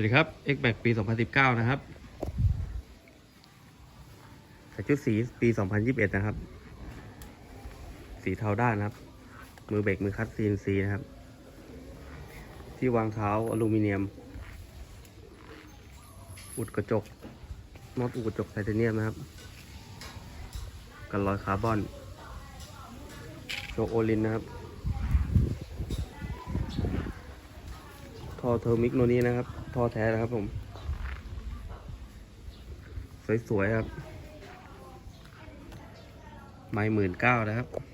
วัสดีครับ X Max ปี 2019 นะครับใส่ชุดสีปี 2021 นะครับ สีเทาด้านนะครับ มือเบรกมือคัด CNC นะครับ ที่วางเท้าอลูมิเนียม อุดกระจกน็อตอุดกระจกไทเทเนียมนะครับ กันรอยคาร์บอน โชโอลินนะครับ ท่อเทอร์มิกโนนี้นะครับ ท่อแท้นะครับผม สวยๆครับ ไม่หมื่นเก้านะครับ